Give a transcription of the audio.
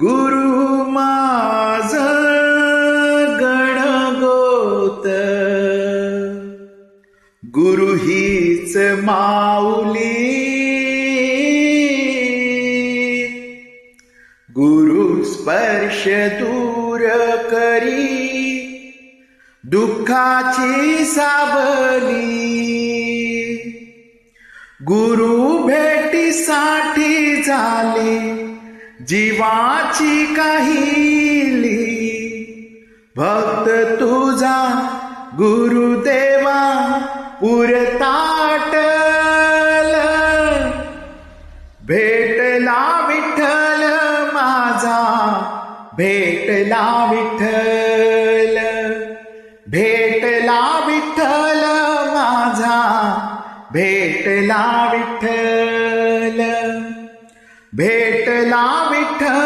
गुरु माझ गणगोत गुरु हीच माऊली. गुरु स्पर्श दूर करी. दुःखाची सावली. गुरु भेटीसाठी झाली. जीवाची काहिली. भक्त तुझा गुरुदेवा पुरताटल भेटला विठ्ठल माझा भेटला विठ्ठल. भेटला विठ्ठल माझा भेटला विठ्ठल. भेटला विठ्ठल.